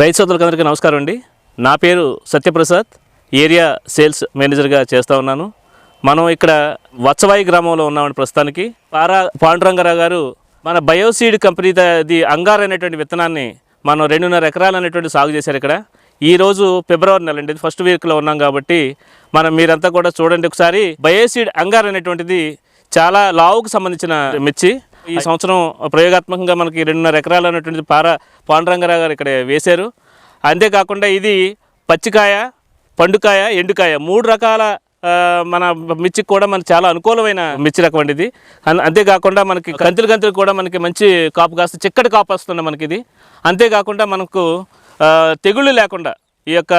రైతు సోదరులందరికీ నమస్కారం అండి. నా పేరు సత్యప్రసాద్. ఏరియా సేల్స్ మేనేజర్గా చేస్తూ ఉన్నాను. మనం ఇక్కడ వత్సవాయి గ్రామంలో ఉన్నామండి ప్రస్తుతానికి. పారా పాండురంగారావు గారు మన బయోసీడ్ కంపెనీ ది అంగార్ అనేటువంటి విత్తనాన్ని మనం రెండున్నర ఎకరాలు అనేటువంటి సాగు చేశారు ఇక్కడ. ఈరోజు ఫిబ్రవరి నెల అండి. ఫస్ట్ వీక్లో ఉన్నాం కాబట్టి మనం మీరంతా కూడా చూడండి. ఒకసారి బయోసీడ్ అంగార్ అనేటువంటిది చాలా లావుకు సంబంధించిన మిర్చి. ఈ సంవత్సరం ప్రయోగాత్మకంగా మనకి రెండున్నర ఎకరాలు అనేటువంటిది పార పాండరంగరావు గారు ఇక్కడ వేశారు. అంతేకాకుండా ఇది పచ్చికాయ పండుకాయ ఎండుకాయ మూడు రకాల మన మిర్చికి కూడా మనకి చాలా అనుకూలమైన మిర్చి రకం అండి ఇది. అంతేకాకుండా మనకి గంతులు గంతులు కూడా మనకి మంచి కాపు కాస్త చిక్కటి కాపు వస్తుంది మనకి ఇది. అంతేకాకుండా మనకు తెగుళ్ళు లేకుండా ఈ యొక్క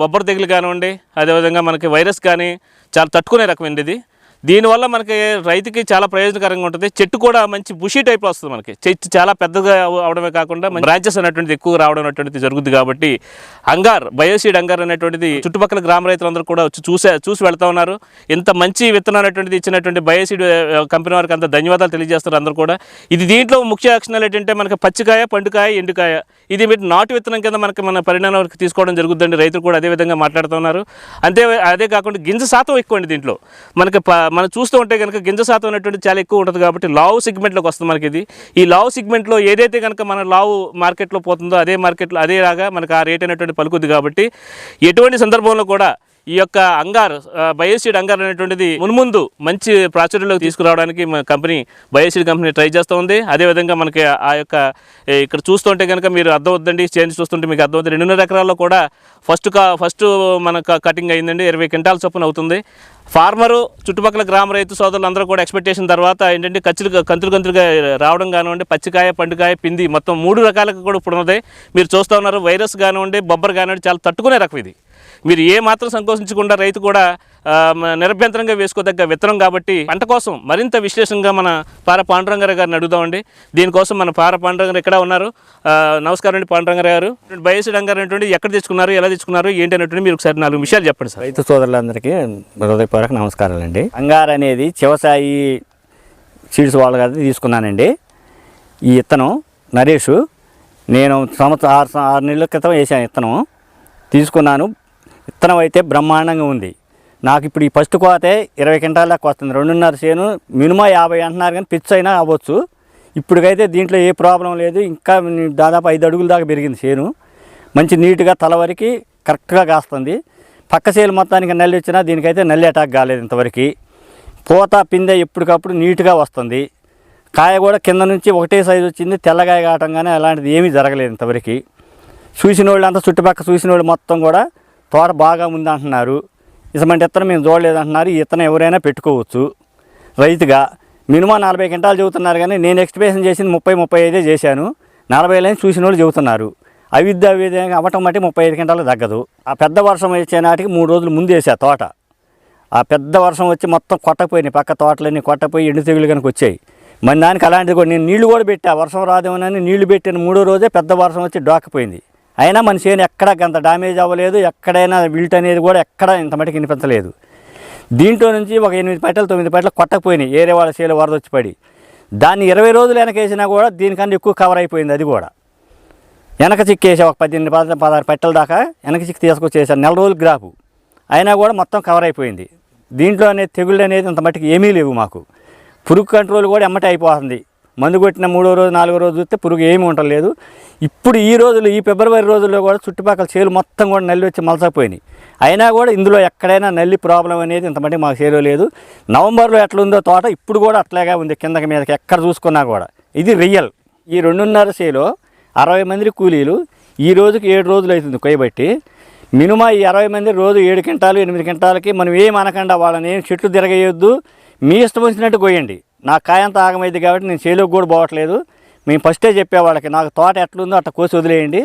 బొబ్బర తెగులు కానివ్వండి అదేవిధంగా మనకి వైరస్ కానీ చాలా తట్టుకునే రకం అండి ఇది. దీనివల్ల మనకి రైతుకి చాలా ప్రయోజనకరంగా ఉంటుంది. చెట్టు కూడా మంచి బుషీ టైప్ వస్తుంది మనకి. చెట్టు చాలా పెద్దగా అవడమే కాకుండా బ్రాంచెస్ అనేటువంటిది ఎక్కువ రావడం అనేటువంటిది జరుగుతుంది కాబట్టి అంగార్ బయోసీడ్ అంగార్ అనేటువంటిది చుట్టుపక్కల గ్రామ రైతులందరూ కూడా వచ్చి చూసే చూసి వెళ్తా ఉన్నారు. ఇంత మంచి విత్తనం అనేటువంటిది ఇచ్చినటువంటి బయోసీడ్ కంపెనీ వారికి అంత ధన్యవాదాలు తెలియజేస్తారు అందరూ కూడా. ఇది దీంట్లో ముఖ్య లక్షణాలు ఏంటంటే మనకి పచ్చికాయ పండుకాయ ఎండుకాయ. ఇది మీరు నాటు విత్తనం కింద మనకి మన పరిణామం వరకు తీసుకోవడం జరుగుతుందండి రైతులు కూడా అదే విధంగా మాట్లాడుతున్నారు అంతే అదే కాకుండా గింజ శాతం ఎక్కువ అండి దీంట్లో. మనకి మనం చూస్తూ ఉంటే కనుక గింజ శాతం అనేటువంటి చాలా ఎక్కువ ఉంటుంది కాబట్టి లావు సెగ్మెంట్లోకి వస్తుంది మనకి ఇది ఈ లావు సెగ్మెంట్లో ఏదైతే కనుక మన లావు మార్కెట్లో పోతుందో అదే మార్కెట్లో అదే రాగా మనకి ఆ రేట్ అనేటువంటి పలుకుద్ది కాబట్టి ఎటువంటి సందర్భంలో కూడా ఈ యొక్క అంగార్ బయోసీడ్ అంగార్ అనేటువంటిది మున్ముందు మంచి ప్రాచుర్యంలోకి తీసుకురావడానికి మన కంపెనీ బయోసీడ్ కంపెనీ ట్రై చేస్తూ ఉంది. అదేవిధంగా మనకి ఆ యొక్క ఇక్కడ చూస్తుంటే కనుక మీరు అర్థం చేంజ్ చూస్తుంటే మీకు అర్థం అవుతుంది. రెండున్నర ఎకరాల్లో కూడా ఫస్ట్ కా ఫస్ట్ మన కటింగ్ అయిందండి ఇరవై క్వింటాల చొప్పున అవుతుంది. ఫార్మరు చుట్టుపక్కల గ్రామ రైతు సోదరులు అందరూ కూడా ఎక్స్పెక్టేషన్ తర్వాత ఏంటంటే ఖర్చులు కంతులు కంతులుగా రావడం కానివ్వండి పచ్చికాయ పండుకాయ పిండి మొత్తం మూడు రకాలకు కూడా ఇప్పుడు ఉన్నది. మీరు చూస్తూ ఉన్నారు వైరస్ కానివ్వండి బొబ్బర్ కానివ్వండి చాలా తట్టుకునే రకం ఇది. మీరు ఏ మాత్రం సంకోచించకుండా రైతు కూడా నిరభ్యంతరంగా వేసుకోదగ్గ విత్తనం కాబట్టి పంట కోసం మరింత విశ్లేషణగా మన పార పాండురంగారావు గారిని అడుగుదామండి. దీనికోసం మన పార పాండురంగారు ఇక్కడ ఉన్నారు? నమస్కారం అండి పాండురంగారావు గారు. బయోసిడ్ అంగారు అనేటువంటి ఎక్కడ తెచ్చుకున్నారు ఎలా తెచ్చుకున్నారు ఏంటి అనేటువంటి మీరు ఒకసారి నాలుగు విషయాలు చెప్పండి సార్. రైతు సోదరులందరికీ హృదయపూర్వక నమస్కారాలండి. అంగారు అనేది చివసాయి సీడ్స్ వాళ్ళ గారి తీసుకున్నానండి. ఈ ఇత్తనం నరేష్ నేను సంవత్సరం ఆరు ఆరు నెలల క్రితం వేసాను ఇత్తనం. తీసుకున్నాను విత్తనం అయితే బ్రహ్మాండంగా ఉంది. నాకు ఇప్పుడు ఈ ఫస్ట్ కోతే ఇరవై క్వింటాల దాకా వస్తుంది. రెండున్నర చేను మినిమం యాభై అంటున్నారు కానీ పిచ్చు అయినా అవ్వచ్చు. ఇప్పటికైతే దీంట్లో ఏ ప్రాబ్లం లేదు. ఇంకా దాదాపు ఐదు అడుగుల దాకా పెరిగింది చేను. మంచి నీట్గా తల వరకు కరెక్ట్గా కాస్తుంది. పక్క చేలు మొత్తానికి నల్లి వచ్చినా దీనికైతే నల్లి అటాక్ కాలేదు ఇంతవరకు. పూత పిందె ఎప్పటికప్పుడు నీట్గా వస్తుంది. కాయ కూడా కింద నుంచి ఒకటే సైజు వచ్చింది. తెల్లగాయ కావటం కానీ అలాంటిది ఏమీ జరగలేదు ఇంతవరకు. చూసిన వాళ్ళు అంతా చుట్టుపక్కల చూసిన వాళ్ళు మొత్తం కూడా తోట బాగా ఉంది అంటున్నారు ఇటువంటి ఇత్తనం మేము చూడలేదు అంటున్నారు ఈ ఇత్తనం ఎవరైనా పెట్టుకోవచ్చు. రైతుగా మినిమం నలభై క్వింటాలు చెబుతున్నారు కానీ నేను ఎక్స్ప్రెషన్ చేసింది ముప్పై ముప్పై ఐదే చేశాను. నలభై లైన్ చూసిన వాళ్ళు చెబుతున్నారు. అవిద్య విధంగా అవ్వటం బట్టి ముప్పై ఐదు క్వింటాలు తగ్గదు. ఆ పెద్ద వర్షం వచ్చే నాటికి మూడు రోజులు ముందు వేసా తోట. ఆ పెద్ద వర్షం వచ్చి మొత్తం కొట్టపోయినాయి. పక్క తోటలన్నీ కొట్టపోయి ఎండు తెగులు కనుక వచ్చాయి. మరి దానికి అలాంటిది కూడా నేను నీళ్ళు కూడా పెట్టా. వర్షం రాదేమోనని నీళ్ళు పెట్టిన మూడో రోజే పెద్ద వర్షం వచ్చి డోకపోయింది అయినా మన చేను ఎక్కడ అంత డ్యామేజ్ అవ్వలేదు ఎక్కడైనా విల్ట్ అనేది కూడా ఎక్కడ ఇంత మటుకు వినిపించలేదు. దీంట్లో నుంచి ఒక ఎనిమిది పెట్టలు తొమ్మిది పెట్టలు కొట్టకపోయినాయి ఏరే వాళ్ళ చేలు వరద వచ్చి పడి. దాన్ని ఇరవై రోజులు వెనకేసినా కూడా దీనికన్నా ఎక్కువ కవర్ అయిపోయింది అది కూడా. వెనక చిక్కేసా ఒక పద్దెనిమిది పద పదహారు పెట్టల దాకా వెనక చిక్కి తీసుకొచ్చేసాను నెల రోజులు గ్రాపు. అయినా కూడా మొత్తం కవర్ అయిపోయింది. దీంట్లో అనేది తెగుళ్ళు అనేది అంత మట్టుకు ఏమీ లేవు మాకు. పురుగు కంట్రోల్ కూడా ఎమ్మటే అయిపోతుంది. మందు కొట్టిన మూడో రోజు నాలుగో రోజు చూస్తే పురుగు ఏమీ ఉండలేదు. ఇప్పుడు ఈ రోజులు ఈ ఫిబ్రవరి రోజుల్లో కూడా చుట్టుపక్కల చేలు మొత్తం కూడా నల్లి వచ్చి మలసపోయినాయి. అయినా కూడా ఇందులో ఎక్కడైనా నల్లి ప్రాబ్లం అనేది ఇంత మాకు చేలో లేదు నవంబర్లో ఎట్లుందో తోట ఇప్పుడు కూడా అట్లాగే ఉంది కిందకి మీదకి ఎక్కడ చూసుకున్నా కూడా. ఇది రియల్. ఈ రెండున్నర చేలో అరవై మంది కూలీలు ఈ రోజుకి ఏడు రోజులు అవుతుంది కొయ్యబట్టి. మినిమం ఈ అరవై మంది రోజు ఏడు క్వింటాలు ఎనిమిది క్వింటాలకి మనం ఏం అనకుండా వాళ్ళని చెట్లు తిరగేయొద్దు. మీ ఇష్టం వచ్చినట్టు కొయ్యండి నా కాయంత ఆగమైంది కాబట్టి నేను చేలోకి కూడా పోవట్లేదు. మేము ఫస్టే చెప్పే వాళ్ళకి నాకు తోట ఎట్లుందో అట్లా కోసి వదిలేయండి.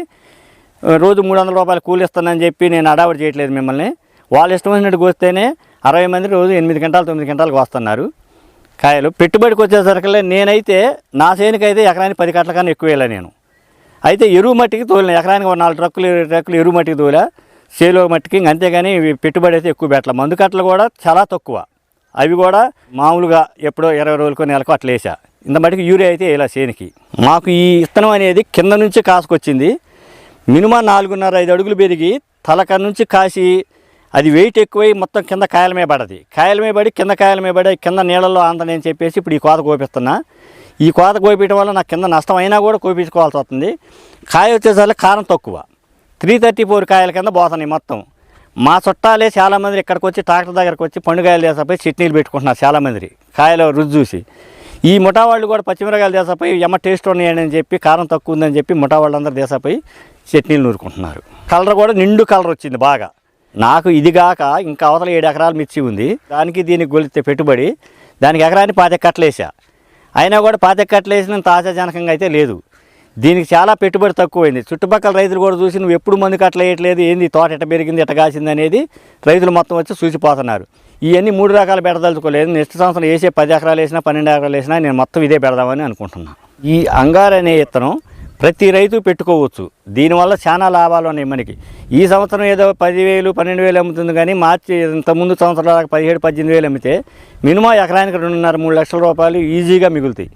రోజు మూడు వందల రూపాయలు కూలి ఇస్తానని చెప్పి నేను అడావిడి చేయట్లేదు మిమ్మల్ని. వాళ్ళు ఇష్టం వచ్చినట్టు కోస్తేనే అరవై మంది రోజు ఎనిమిది గంటలు తొమ్మిది గంటలకు వస్తున్నారు కాయలు. పెట్టుబడికి వచ్చేసరికి నేనైతే నా చేనుకైతే ఎకరానికి పది కట్ల కన్నా ఎక్కువ వెళ్ళా నేను. అయితే ఎరువు మట్టికి తోలిన ఎకరానికి ఒక నాలుగు ట్రక్కులు ఇరవై ట్రక్కులు ఎరువు మట్టికి తోలా చేలో మట్టికి అంతేగాని పెట్టుబడి అయితే ఎక్కువ పెట్టలే. మందు కట్టలు కూడా చాలా తక్కువ. అవి కూడా మామూలుగా ఎప్పుడో ఇరవై రోజులకు నెలకు అట్లా వేసా ఇంత మటుకు యూరియా అయితే ఇలా చేనికి. మాకు ఈ విత్తనం అనేది కింద నుంచి కాసుకొచ్చింది. మినిమం నాలుగున్నర ఐదు అడుగులు పెరిగి తలక నుంచి కాసి అది వెయిట్ ఎక్కువై మొత్తం కింద కాయలమే పడది. కాయలమే పడి కింద కాయలమే పడి కింద నీళ్ళల్లో ఆందని చెప్పేసి ఇప్పుడు ఈ కోత కోపిస్తున్నా. ఈ కోత కోపించడం వల్ల నాకు కింద నష్టం అయినా కూడా కోపించుకోవాల్సి వస్తుంది. కాయ వచ్చేసరికి కారం తక్కువ. త్రీ థర్టీ ఫోర్ కాయల కింద పోతున్నాయి మొత్తం. మా చుట్టాలే చాలామంది ఇక్కడికి వచ్చి ట్రాక్టర్ దగ్గరకు వచ్చి పండుగాయలు దేశపై చట్నీలు పెట్టుకుంటున్నారు చాలామంది. కాయలు రుచి చూసి. ఈ ముఠా వాళ్ళు కూడా పచ్చిమిరకాయలు దేశపై ఎమ్మ టేస్ట్ ఉన్నాయని అని చెప్పి కారం తక్కువ ఉందని చెప్పి ముఠా వాళ్ళందరూ దేశపై చట్నీలు నూరుకుంటున్నారు. కలర్ కూడా నిండు కలర్ వచ్చింది బాగా. నాకు ఇది కాక ఇంకా అవతల ఏడు ఎకరాలు మిర్చి ఉంది. దానికి దీనికి గొలిస్తే పెట్టుబడి. దానికి ఎకరానికి పాతెక్కట్లేసా అయినా కూడా పాతి కట్టలేసిన ఆశాజనకంగా అయితే లేదు. దీనికి చాలా పెట్టుబడి తక్కువైంది. చుట్టుపక్కల రైతులు కూడా చూసి నువ్వు ఎప్పుడు ముందుకి అట్లా వేయట్లేదు ఏంది తోట ఎట్ట పెరిగింది ఎట్ట కాసింది అనేది రైతులు మొత్తం వచ్చి చూసిపోతున్నారు. ఇవన్నీ మూడు రకాలు పెడదలుచుకోలేదు. నెక్స్ట్ సంవత్సరం వేసే పది ఎకరాలు వేసినా పన్నెండు ఎకరాలు వేసినా నేను మొత్తం ఇదే పెడదామని అనుకుంటున్నాను ఈ అంగారు అనే ఇత్తనం ప్రతి రైతు పెట్టుకోవచ్చు. దీనివల్ల చాలా లాభాలు ఉన్నాయి మనకి. ఈ సంవత్సరం ఏదో పదివేలు పన్నెండు వేలు అమ్ముతుంది కానీ మార్చి ఇంతకుముందు ముందు పదిహేడు పద్దెనిమిది వేలు అమ్మితే మినిమం ఎకరానికి రెండున్నర మూడు లక్షల రూపాయలు ఈజీగా మిగులుతాయి.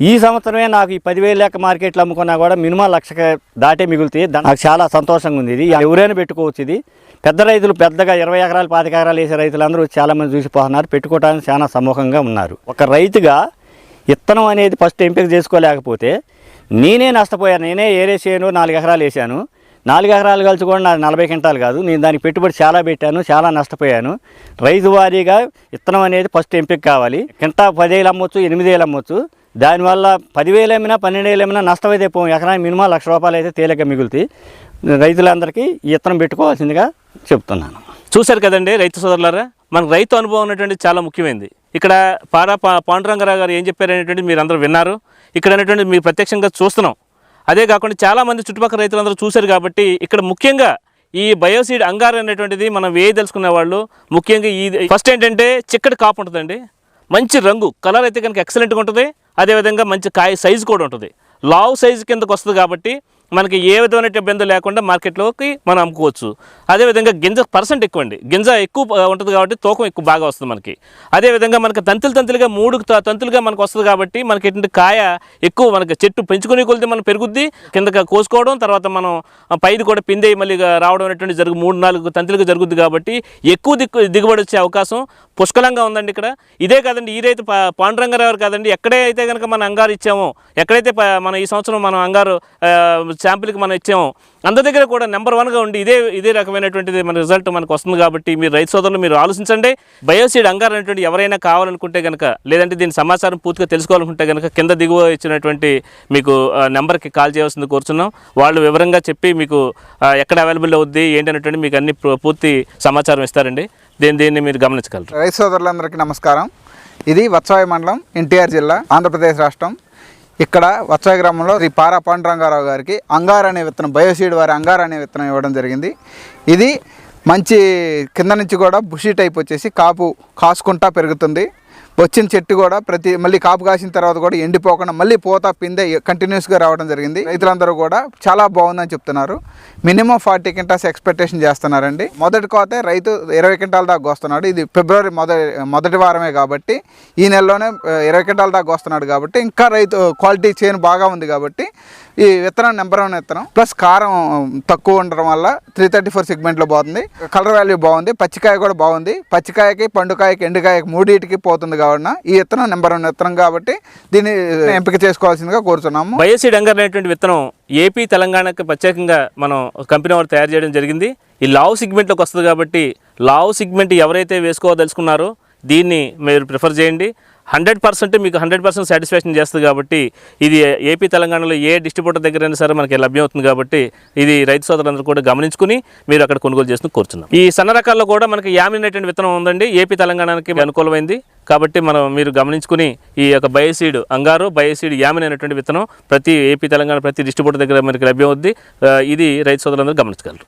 ఈ సంవత్సరమే నాకు ఈ పదివేలు లెక్క మార్కెట్లో అమ్ముకున్నా కూడా మినిమం లక్ష దాటే మిగులుతాయి. నాకు చాలా సంతోషంగా ఉంది ఇది. ఎవరైనా పెట్టుకోవచ్చు ఇది. పెద్ద రైతులు పెద్దగా ఇరవై ఎకరాలు పాతిక ఎకరాలు వేసే రైతులందరూ చాలామంది చూసిపోతున్నారు పెట్టుకోవడానికి చాలా సముఖంగా ఉన్నారు. ఒక రైతుగా ఇత్తనం అనేది ఫస్ట్ ఎంపిక చేసుకోలేకపోతే నేనే నష్టపోయాను. నేనే ఏరేసాను నాలుగు ఎకరాలు వేసాను. నాలుగు ఎకరాలు కలిసి కూడా నాకు నలభై క్వింటాలు కాదు. నేను దానికి పెట్టుబడి చాలా పెట్టాను చాలా నష్టపోయాను. రైతు వారీగా ఇత్తనం అనేది ఫస్ట్ ఎంపిక కావాలి. కింటా పదివేలు అమ్మొచ్చు ఎనిమిదేళ్ళు అమ్మొచ్చు. దానివల్ల పదివేలు ఏమైనా పన్నెండు వేలు ఏమైనా నష్టం అయితే పోం ఎకరానికి మినిమం లక్ష రూపాయలు అయితే తేలిక మిగులుతాయి. రైతులందరికీ ఈ ఇత్తనం పెట్టుకోవాల్సిందిగా చెప్తున్నాను. చూశారు కదండి రైతు సోదరులారా? మనకు రైతు అనుభవం అనేటువంటి చాలా ముఖ్యమైనది ఇక్కడ పారా పా- పాండురంగరావు గారు ఏం చెప్పారనేటువంటి మీరు అందరూ విన్నారు. ఇక్కడ అనేటువంటి మీరు ప్రత్యక్షంగా చూస్తున్నాం. అదే కాకుండా చాలామంది చుట్టుపక్కల రైతులందరూ చూశారు కాబట్టి ఇక్కడ ముఖ్యంగా ఈ బయోసీడ్ అంగారు అనేటువంటిది మనం వేయి తెలుసుకునే వాళ్ళు ముఖ్యంగా ఈ ఫస్ట్ ఏంటంటే చిక్కటి కాపు ఉంటుందండి. మంచి రంగు కలర్ అయితే కనుక ఎక్సలెంట్గా ఉంటుంది. అదేవిధంగా మంచి కాయ సైజు కూడా ఉంటుంది. లావ్ సైజు కిందకు వస్తుంది కాబట్టి మనకి ఏ విధమైన ఇబ్బంది లేకుండా మార్కెట్లోకి మనం అమ్ముకోవచ్చు. అదేవిధంగా గింజ పర్సెంట్ ఎక్కువ అండి గింజ ఎక్కువ ఉంటుంది కాబట్టి తూకం ఎక్కువ బాగా వస్తుంది మనకి. అదేవిధంగా మనకి తంతులు తంతులుగా మూడు త- తంతులుగా మనకు వస్తుంది కాబట్టి మనకి ఏంటంటే కాయ ఎక్కువ మనకి చెట్టు పెంచుకునే కొలితే మనం పెరుగుద్ది కిందకి కోసుకోవడం తర్వాత మనం పైది కూడా పిందే మళ్ళీ రావడం అనేటువంటి జరుగు మూడు నాలుగు తంతులుగా జరుగుద్ది కాబట్టి ఎక్కువ దిక్కు దిగుబడి వచ్చే అవకాశం పుష్కలంగా ఉందండి ఇక్కడ. ఇదే కాదండి ఈ రైతు పా- పాండురంగారావు కాదండి ఎక్కడైతే కనుక మనం అంగారు ఇచ్చామో ఎక్కడైతే ప- మనం ఈ సంవత్సరం మనం అంగారు శాంపిల్కి మనం ఇచ్చాము అందరి దగ్గర కూడా నెంబర్ వన్గా ఉండి ఇదే ఇదే రకమైనటువంటిది మన రిజల్ట్ మనకు వస్తుంది కాబట్టి మీరు రైతు సోదరులు మీరు ఆలోచించండి. బయోసీడ్ అంగారు అనేటువంటి ఎవరైనా కావాలనుకుంటే కనుక లేదంటే దీని సమాచారం పూర్తిగా తెలుసుకోవాలనుకుంటే కనుక కింద దిగువ ఇచ్చినటువంటి మీకు నెంబర్కి కాల్ చేయవలసింది కోరుచున్నాం. వాళ్ళు వివరంగా చెప్పి మీకు ఎక్కడ అవైలబుల్ అవుద్ది ఏంటనేటువంటి మీకు అన్ని పూ- పూర్తి సమాచారం ఇస్తారండి. దీని దీన్ని మీరు గమనించగలరు. రైతు సోదరులందరికీ నమస్కారం. ఇది వత్సాయ మండలం ఎన్టీఆర్ జిల్లా ఆంధ్రప్రదేశ్ రాష్ట్రం. ఇక్కడ వత్సాయ గ్రామంలో శ్రీ పారా పాండురంగారావు గారికి అంగార్ అనే విత్తనం బయోసీడ్ వారి అంగార్ అనే విత్తనం ఇవ్వడం జరిగింది. ఇది మంచి కింద నుంచి కూడా బుషి టైప్ వచ్చేసి కాపు కాసుకుంటా పెరుగుతుంది. వచ్చిన చెట్టు కూడా ప్రతి మళ్ళీ కాపు కాసిన తర్వాత కూడా ఎండిపోకుండా మళ్ళీ పోతా పిందే కంటిన్యూస్గా రావడం జరిగింది. రైతులందరూ కూడా చాలా బాగుందని చెప్తున్నారు. మినిమం ఫార్టీ క్వింటాల్స్ ఎక్స్పెక్టేషన్ చేస్తున్నారండి. మొదటి కోతే రైతు ఇరవై క్వింటాల దాకా వస్తున్నాడు ఇది ఫిబ్రవరి మొదటి మొదటి వారమే కాబట్టి ఈ నెలలోనే ఇరవై క్వింటాల దాకా వస్తున్నాడు కాబట్టి ఇంకా రైతు క్వాలిటీ చైన్ బాగా ఉంది కాబట్టి ఈ విత్తనం నెంబర్ వన్ విత్తనం. ప్లస్ కారం తక్కువ ఉండడం వల్ల త్రీ థర్టీ ఫోర్ సెగ్మెంట్లో పోతుంది. కలర్ వాల్యూ బాగుంది. పచ్చికాయ కూడా బాగుంది. పచ్చికాయకి పండుకాయకి ఎండుకాయకి మూడింటికి పోతుంది కావున ఈ విత్తనం నెంబర్ వన్ విత్తనం కాబట్టి దీన్ని ఎంపిక చేసుకోవాల్సిందిగా కోరుతున్నాము బయోసీడ్ అంగర్ అనేటువంటి విత్తనం ఏపీ తెలంగాణకి ప్రత్యేకంగా మనం కంపెనీ వారు తయారు చేయడం జరిగింది. ఈ లావ్ సిగ్మెంట్లోకి వస్తుంది కాబట్టి లావ్ సిగ్మెంట్ ఎవరైతే వేసుకోదలుచుకున్నారో దీన్ని మీరు ప్రిఫర్ చేయండి. హండ్రెడ్ పర్సెంట్ మీకు హండ్రెడ్ పర్సెంట్ సాటిస్ఫాక్షన్ చేస్తుంది కాబట్టి ఇది ఏపీ తెలంగాణలో ఏ డిస్ట్రిబ్యూటర్ దగ్గర అయినా సరే మనకి లభ్యం అవుతుంది కాబట్టి ఇది రైతు సోదరులందరూ కూడా గమనించుకుని మీరు అక్కడ కొనుగోలు చేసుకుని కూర్చున్నాం. ఈ సన్న రకాల్లో కూడా మనకి యామిన్ విత్తనం ఉందండి. ఏపీ తెలంగాణకి అనుకూలమైంది కాబట్టి మనం మీరు గమనించుకుని ఈ యొక్క బయోసీడ్ అంగారు బయోసీడ్ యామిన్ అనేటువంటి విత్తనం ప్రతి ఏపీ తెలంగాణ ప్రతి డిస్ట్రిబ్యూటర్ దగ్గర మనకి లభ్యం అవుద్ది. ఇది రైతు సోదరులందరూ గమనించగలరు.